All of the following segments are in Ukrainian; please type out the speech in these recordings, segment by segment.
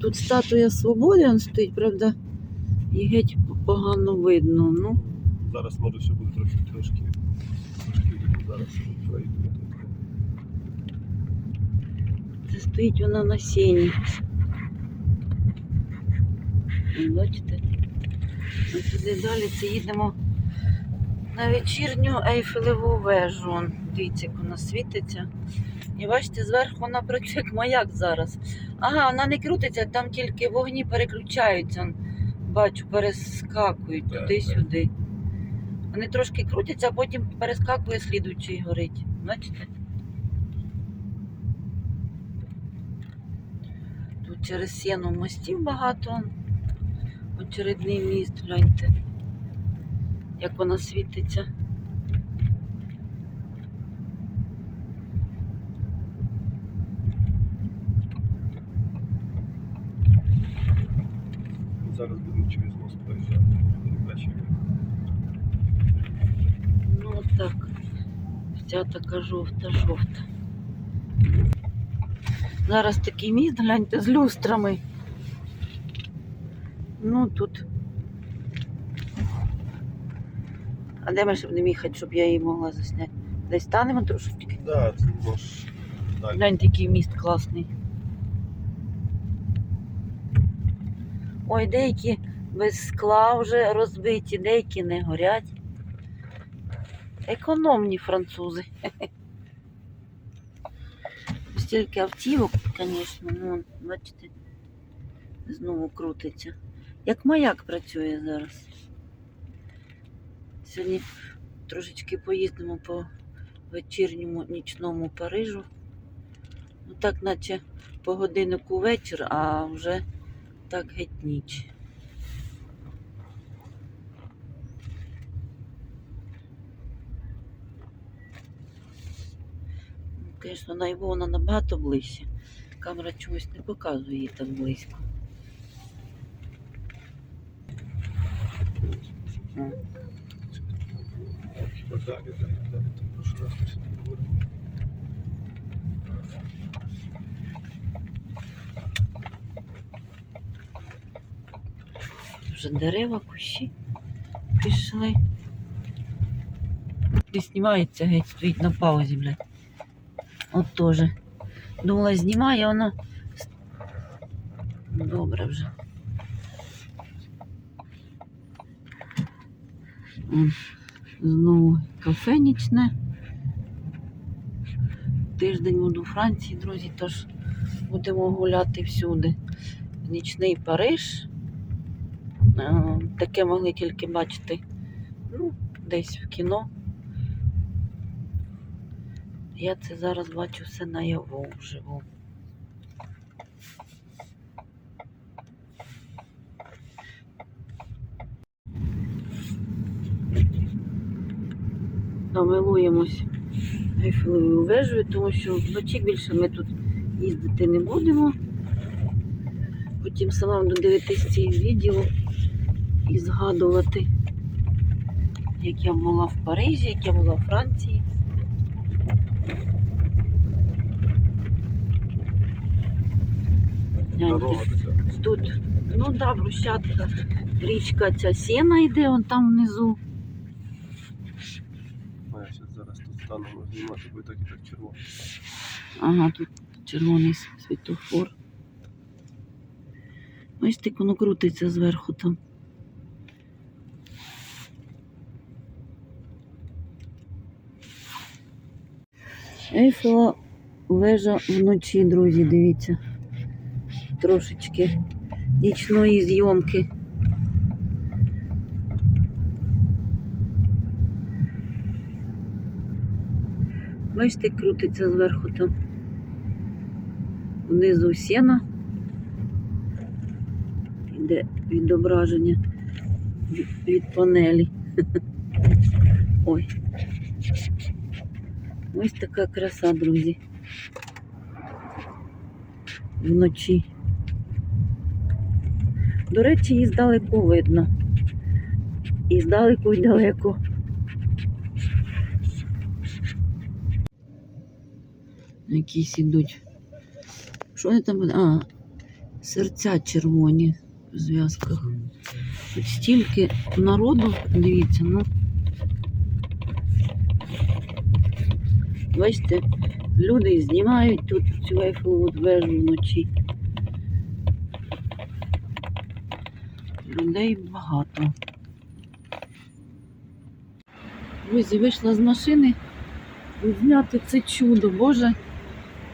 Тут статуя свободи он стоїть, правда, і геть погано видно. Ну, Зараз може ще буде трохи трошки. Трошки зараз пройду. це стоїть вона на сіні. Бачите? А туди далі це їдемо на вечірню Ейфелеву вежу. Дивіться, як вона світиться. І бачите, зверху вона працює як маяк зараз. Ага, вона не крутиться, там тільки вогні переключаються. Бачу, перескакують туди-сюди. Вони трошки крутяться, а потім перескакує слідуючий горить. Бачите? Тут через сіну мостів багато. Очередний міст, гляньте, як вона світиться. Зараз будемо через мост проїжджати. Ну от так. Вся така жовта-жовта. Зараз такий міст, гляньте, з люстрами. Ну тут. А де ми ще будемо їхати, щоб я її могла засняти? Десь станемо трошечки. Да, це може далі. Гляньте, який міст класний. Ой, деякі без скла вже розбиті, деякі не горять. Економні французи. Стільки автівок, звісно, ну, бачите, знову крутиться. Як маяк працює зараз. Сьогодні трошечки поїздимо по вечірньому нічному Парижу. Ну так, наче по годиннику вечір, а вже так геть ніч. Ну, Звісно, на його вона набагато ближче. Камера чогось не показує її так близько. М. Хіба далі, далі, далі. Там прошу раз ми сюди говоримо. Вже дерева, кущі пішли. Не знімається геть, стоїть на паузі, блядь. От теж. Думала, знімає, а воно. Добре вже. Знову кафе нічне. Тиждень буду у Франції, друзі, тож будемо гуляти всюди. Нічний Париж. Е, Таке могли тільки бачити ну, десь в кіно. Я це зараз бачу все наяву вживу. Намилуємось Ейфелевою вежею, тому що вночі більше ми тут їздити не будемо. Потім сама буду дивитися ці відео і згадувати, як я була в Парижі, як я була в Франції. Дорога. Тут, ну да, брусчатка, річка ця сіна йде, он там внизу. А я щас зараз тут станемо знімати, бо так і так червоно. Ага, тут червоний світофор. Ось так воно крутиться зверху там. Ейфела вежа вночі, друзі, дивіться. Трошечки нічної зйомки. Бачите, крутиться зверху там. Внизу сіна. Іде відображення від, панелі. Ой. Ось така краса, друзі. Вночі. До речі, її здалеку видно. І здалеку й далеко. Якісь ідуть. Що вони там? А, Серця червоні в зв'язках. Тут стільки народу, дивіться, ну. Бачите, люди знімають тут цю Ейфелеву вежу вночі. Людей багато. Друзі, вийшла з машини зняти це чудо. Боже,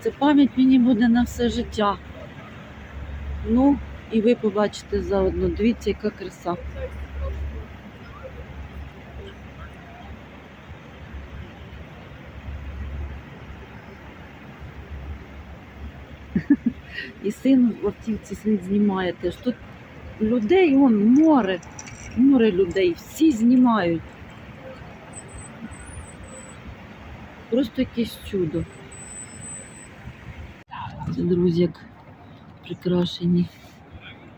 це пам'ять мені буде на все життя. Ну, і ви побачите заодно. Дивіться, яка краса. І син в автівці слід знімає теж. Тут людей, он море, море людей, всі знімають. Просто якесь чудо. Це, друзі, як прикрашені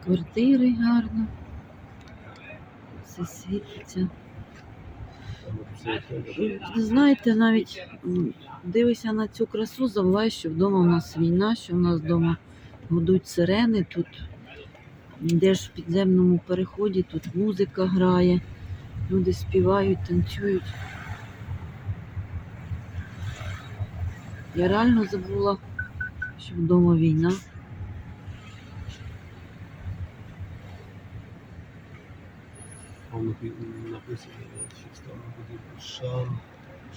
квартири гарно. Все світиться. Знаєте, навіть м, дивишся на цю красу, забуваєш, що вдома у нас війна, що в нас вдома гудуть сирени, тут йдеш в підземному переході, тут музика грає, люди співають, танцюють. Я реально забула, що вдома війна. Написано, що там буде Шан,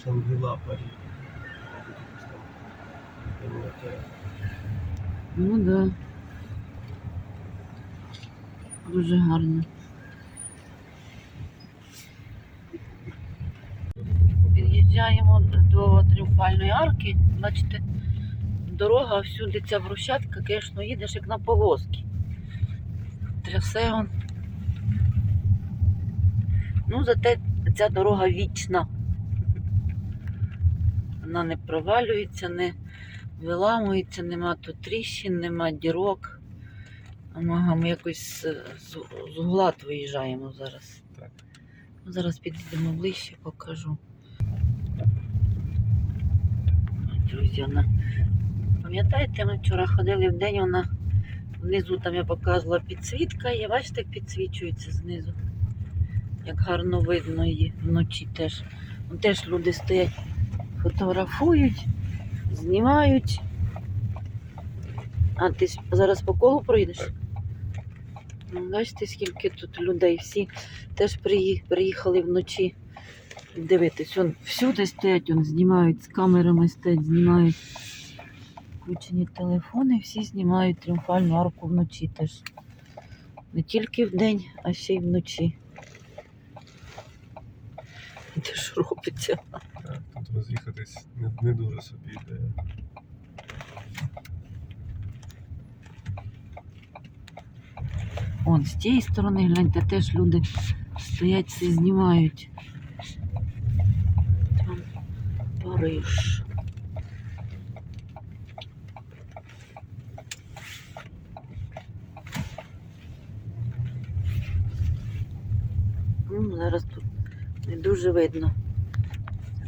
Шангрила Парі. Ну да. Дуже гарно. Під'їжджаємо до тріумфальної арки. Бачите, дорога всюди ця брусчатка, звісно, їдеш як на повозці. Трясе он. Ну, зате ця дорога вічна. Вона не провалюється, не виламується, нема тут тріщин, нема дірок. Ага, ми якось з, з, виїжджаємо зараз. Так. Зараз підійдемо ближче, покажу. Друзі, вона. Пам'ятаєте, ми вчора ходили в день, вона внизу там я показувала підсвітка, і бачите, як підсвічується знизу. Як гарно видно її вночі теж. Теж люди стоять, фотографують, знімають. А ти зараз по колу пройдеш? Ну, бачите, скільки тут людей. Всі теж приїхали вночі дивитись. Вон всюди стоять, вон, знімають з камерами стоять, знімають. Включені телефони, всі знімають тріумфальну арку вночі теж. Не тільки вдень, а ще й вночі. Де ж робиться? Роз'їхатись не, не дуже собі ідея. Он з тієї сторони, гляньте, теж люди стоять, всі знімають. Там Париж. Ну, зараз тут не дуже видно.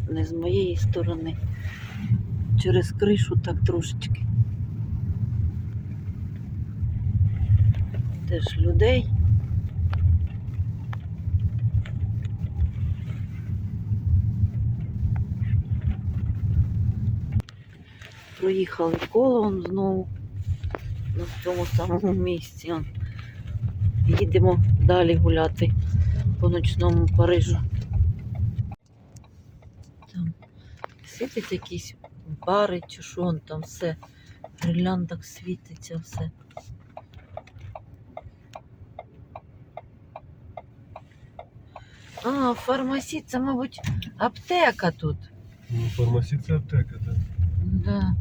Не з моєї сторони. Через кришу так трошечки. Теж людей. Проїхали коло знову на цьому самому місці. Їдемо далі гуляти по ночному Парижу. Там світить якісь бари чи що он там все. В гірляндах світиться все. А, фармасі, це, мабуть, аптека тут. Ну, фармасі це аптека, так. Да.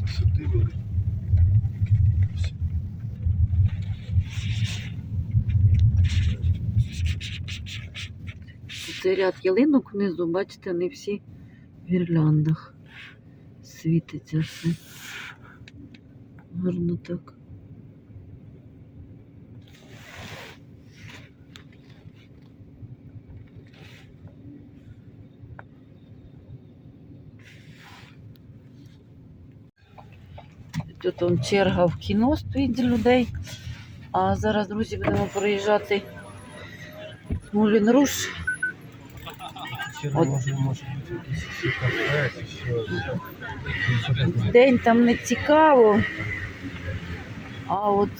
Це сюди вони. Тут ряд ялинок внизу, бачите, не всі в гірляндах. Світиться все. Гарно так. Тут он черга в кіно стоїть з людей. А зараз, друзі, будемо проїжджати Мулін Руш. Ще От. може, може бути якийсь ще кафе, чи що. День там не цікаво. А от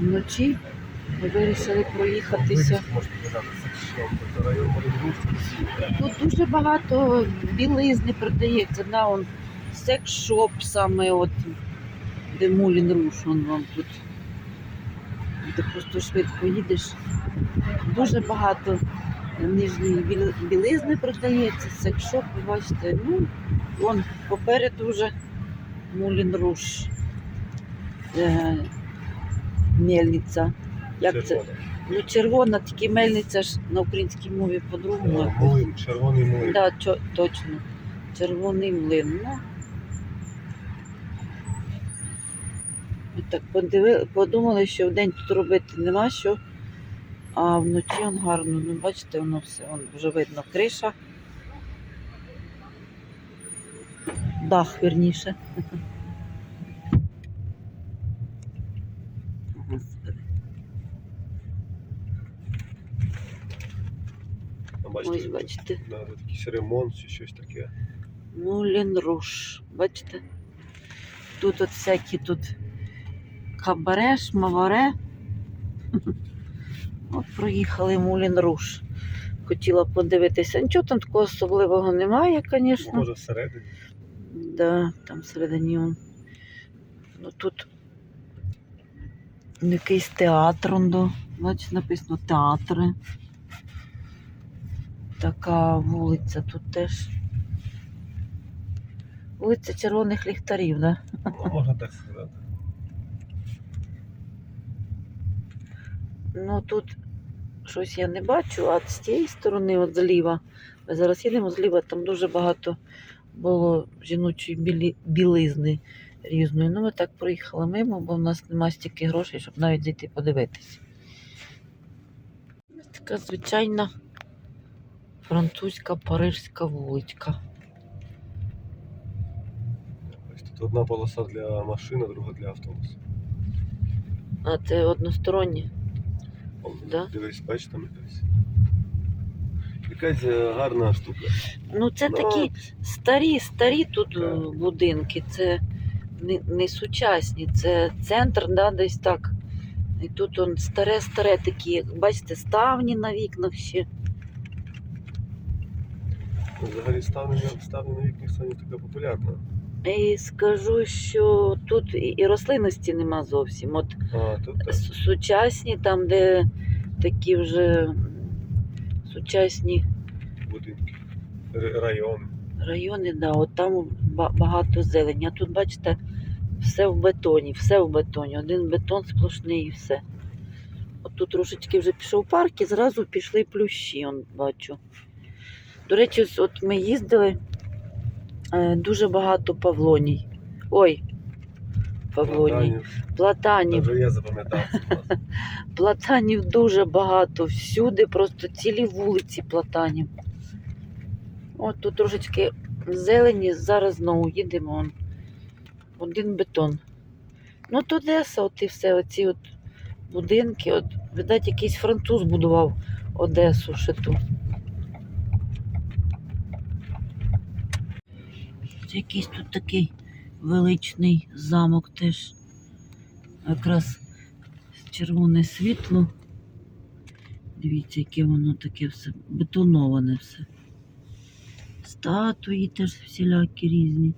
вночі ми вирішили проїхатися. Тут дуже багато білизни продається. Да, он секс-шоп саме от, де Мулін Руш, он вам тут. Ти просто швидко їдеш. Дуже багато нижньої білизни продається, секс-шоп, ви бачите. Ну, вон попереду вже Мулін Руш. Е, мельниця. Як це? Червона. Ну, червона, тільки мельниця ж на українській мові по-другому. Млин, червоний млин. Да, точно. Червоний млин. Ну. Так подиви, подумали, що вдень тут робити нема що, а вночі он гарно. Ну, бачите, воно все, вон вже видно криша. Дах, вірніше. Ось Бачите, бачите. да, якийсь ремонт чи щось таке. Мулін Руш. Бачите? Тут от всякі тут кабаре, шмаваре. От проїхали Мулін Руш. Хотіла подивитися. Нічого там такого особливого немає, звісно. Може всередині. Да, там всередині. он. Ну тут якийсь театр. он до. Написано театри. Така вулиця тут теж. Вулиця червоних ліхтарів, да? Ну, Можна так сказати. Ну тут щось я не бачу, а з тієї сторони, от зліва. Ми зараз їдемо зліва, там дуже багато було жіночої білі, білизни різної. Ну, ми так проїхали мимо, бо в нас немає стільки грошей, щоб навіть зайти подивитися. Ось Така звичайна французька парижська вуличка. Тут одна полоса для машин, а друга для автобусу. А це одностороннє. Да? Дивись, бачиш там якась. Якась е, гарна штука. Ну, це Ну, такі старі, старі тут Так. е, будинки. Це не, не сучасні, це центр, да, десь так. І тут он старе-старе такі, як бачите, ставні на вікнах ще. Взагалі ставлення, ставлення на вікні стане така популярна. І скажу, що тут і рослинності нема зовсім. От А, тут так. сучасні, там, де такі вже сучасні будинки. Р- Район. райони, да, от там багато зелені. А тут, бачите, все в бетоні, все в бетоні. Один бетон сплошний і все. От тут трошечки вже пішов парк і зразу пішли плющі, он, бачу. До речі, от ми їздили дуже багато павлоній. Ой, павлоній, Платанів. платанів. Я запам'ятав. Платанів дуже багато. Всюди просто цілі вулиці платанів. От тут трошечки зелені, зараз знову їдемо. Один бетон. Ну, то Одеса, от і все, оці от будинки. От, видать, якийсь француз будував Одесу ще ту. Якийсь тут такий величний замок теж. Якраз червоне світло. Дивіться, яке воно таке все бетоноване все. Статуї теж всілякі різні.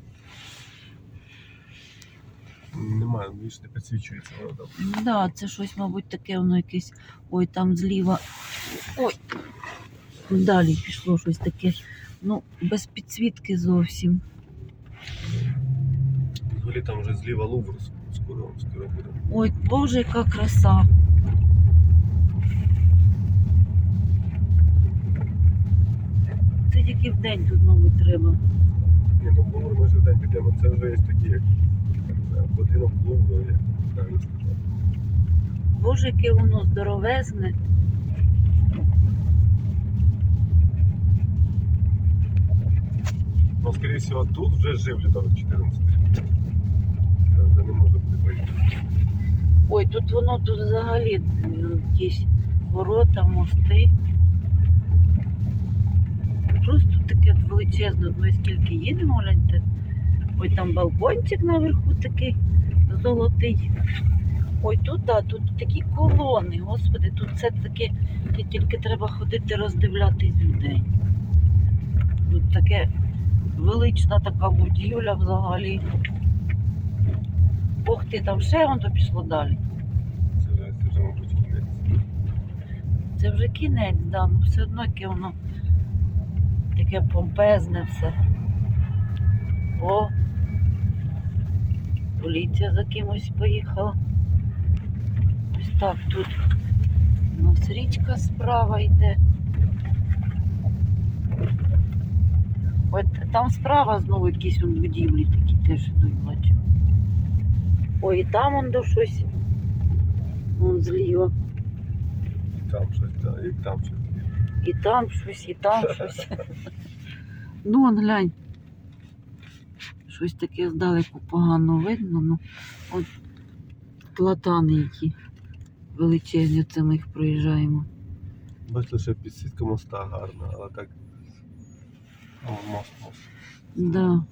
Немає, більш не підсвічується воно там. Ну да, це щось, мабуть, таке воно якесь. Ой, там зліва. Ой. Далі пішло щось таке. Ну, без підсвітки зовсім. Взагалі там вже зліва Лувр скоро, скоро буде. Ой, боже, яка краса. Це тільки вдень тут, мабуть, треба. Ні, ну в Лувр ми ж день підемо. Це вже є такі, як е, будинок Лувру, як правильно сказати. Боже, яке воно здоровезне. Ну, скоріше всього, тут вже жив Людовик 14. Вже не може бути Ой, тут воно тут взагалі якісь ворота, мости. Просто таке величезне, ми скільки їдемо, гляньте. Ой, там балкончик наверху такий золотий. Ой, тут, да, тут такі колони, господи, тут все таке, ті- тільки треба ходити роздивлятись людей. Тут таке велична така будівля взагалі. Ох ти, там ще воно пішло далі. Це вже, це вже, мабуть, кінець. Це вже кінець, да, ну все одно яке воно таке помпезне все. О, поліція за кимось поїхала. Ось так тут у нас річка справа йде. От там справа знову якісь будівлі такі теж йдуть, бачу. Ой, і там он до щось. Вон зліва. І там щось, да, і там щось. І там щось, і там щось. Ну, он глянь. Щось таке здалеку погано видно. Ну, от платани які величезні, це ми їх проїжджаємо. Бачите, ще підсвітка моста гарна, але так. О, мост, мост. Да.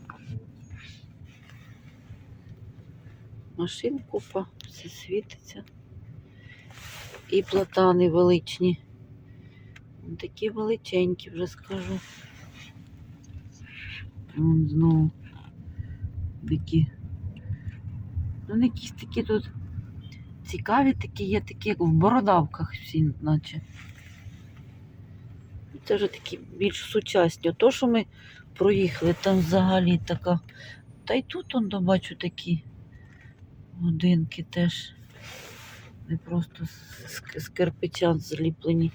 Машин купа, все світиться. І платани величні. Такі величенькі, вже скажу. Вон знову такі. Ну, якісь такі тут цікаві такі є, такі, як в бородавках всі, наче. Це вже такі більш сучасні. То, що ми проїхали, там взагалі така. Та й тут он добачу такі будинки теж. Не просто з, з зліплені.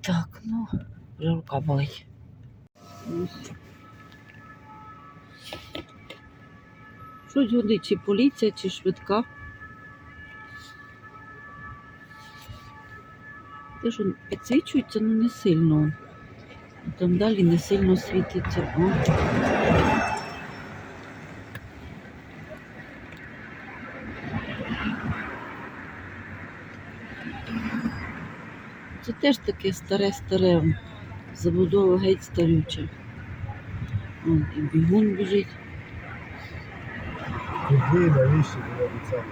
Так, ну, вже рука болить. Ось. Щось вони, чи поліція, чи швидка. Те, що підсвічується, ну не сильно. Там далі не сильно світиться. О. Це теж таке старе-старе. Забудова геть старюча. Вон і бігун біжить. Куди, навіщо було від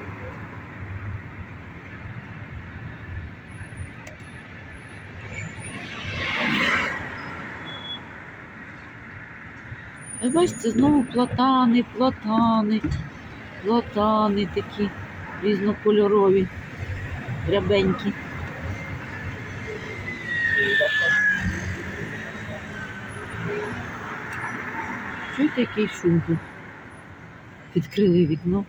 Ви бачите, знову платани, платани, платани такі різнокольорові, рябенькі. Чуєте, який шум тут? Відкрили вікно.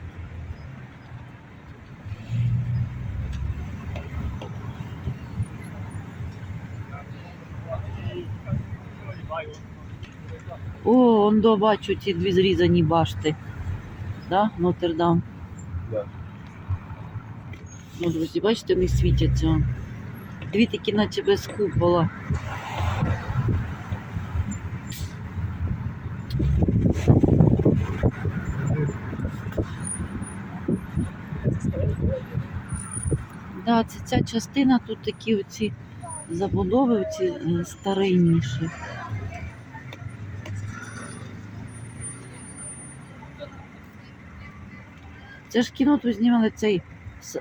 О, он до бачу ці дві зрізані башти. Да? Нотр-Дам. Да. Ну, друзі, бачите, вони світяться. Дві такі, наче без купола. Да, це ця частина, тут такі оці забудови, оці е, старинніші. Це ж кіно тут знімали цей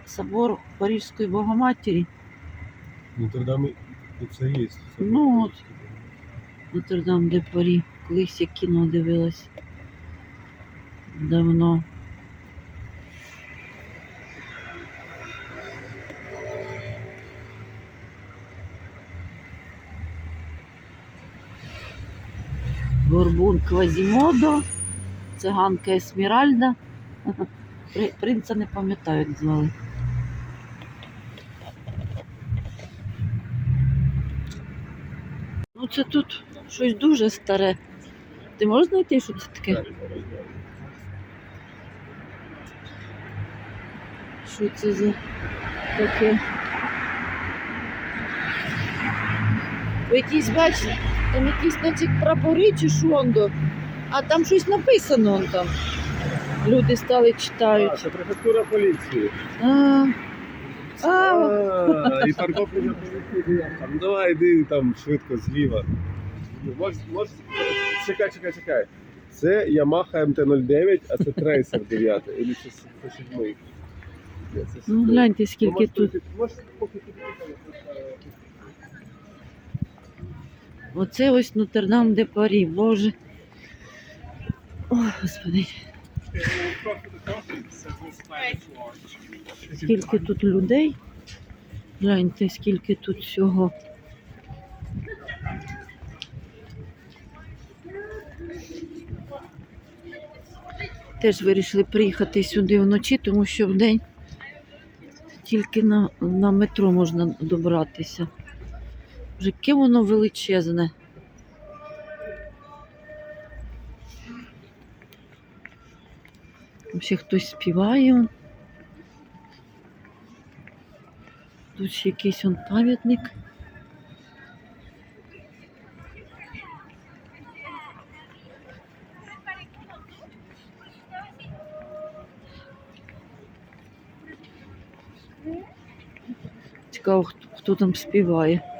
собор Парижської Богоматері. В Нотр-Дамі і це є. Ну, от. Нотр-Дам де Парі. Колись я кіно дивилась. Давно. Горбун Квазімодо, циганка Есміральда. При- Принца не пам'ятаю, як звали. Ну це тут щось дуже старе. Ти можеш знайти, що це таке? Що це за таке? Ви якісь бачите, там якісь наче прапори чи шондо, а там щось написано там. Люди стали А, читають. це префектура поліції. А, а, А, і для поліції. Там, давай, йди там швидко зліва. Мож, мож... Чекай, чекай, чекай. Це Yamaha MT-09, а це Tracer 9. Или це, це 7. Ну гляньте, скільки тут. е, Оце ось Нотр-Дам де Парі, Боже. О, Господи, скільки тут людей. Гляньте, скільки тут всього. Теж вирішили приїхати сюди вночі, тому що вдень тільки на, на метро можна добратися. Вже воно величезне. Там ще хтось співає. Тут ще якийсь он пам'ятник. Цікаво, хто, хто там співає.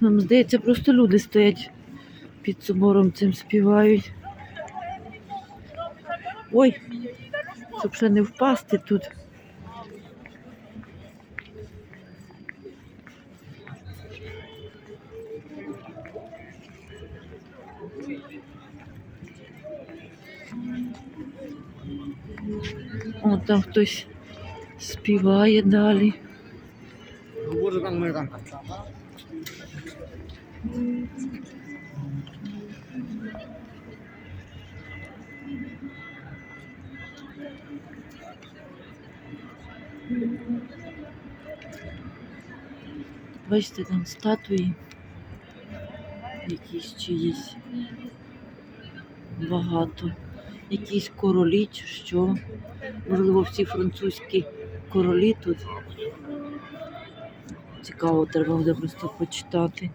Нам здається, просто люди стоять під собором цим співають. Ой, щоб ще не впасти тут. О, там хтось співає далі. Бачите, там статуї якісь чиїсь багато. Якісь королі чи що. Можливо, всі французькі королі тут. Цікаво, треба буде просто почитати.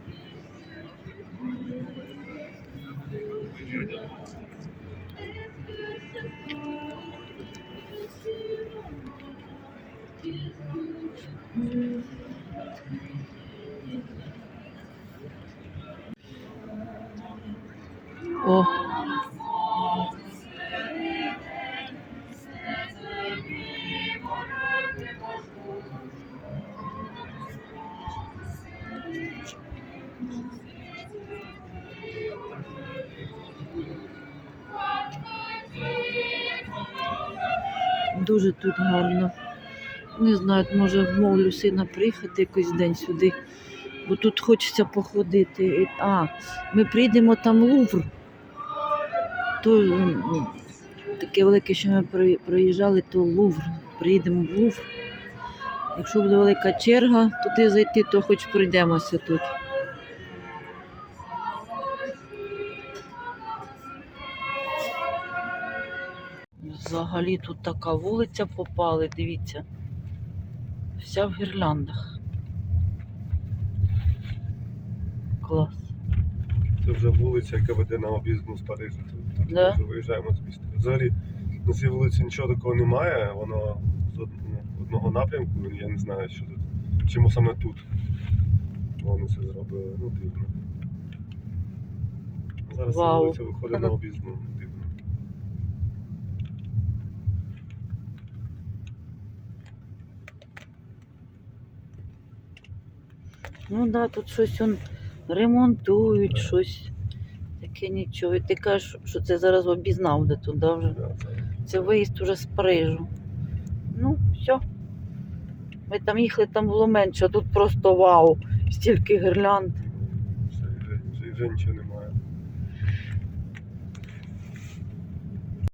Дуже тут гарно. Не знаю, може вмовлю сина приїхати якийсь день сюди, бо тут хочеться походити. А, ми прийдемо там Лувр. То таке велике, що ми проїжджали, то Лувр. Приїдемо в Лувр. Якщо буде велика черга туди зайти, то хоч пройдемося тут. Взагалі тут така вулиця попали, дивіться. Вся в гірляндах. Клас. Це вже вулиця, яка веде на об'їзну з Парижа. Тут, тут Да? ми вже виїжджаємо з міста. Взагалі на цій вулиці нічого такого немає, воно з ну, одного напрямку, я не знаю, що тут. Чому саме тут вони це зробили, ну дивно. Зараз Вау. вулиця виходить на об'їзну, дивно. Ну да, тут щось он ремонтують, щось таке нічого. І ти кажеш, що це зараз обізнав де туди вже. Це- виїзд уже з Парижу. Ну, все. Ми там їхали, там було менше, а тут просто вау. Стільки гірлянд. Це вже,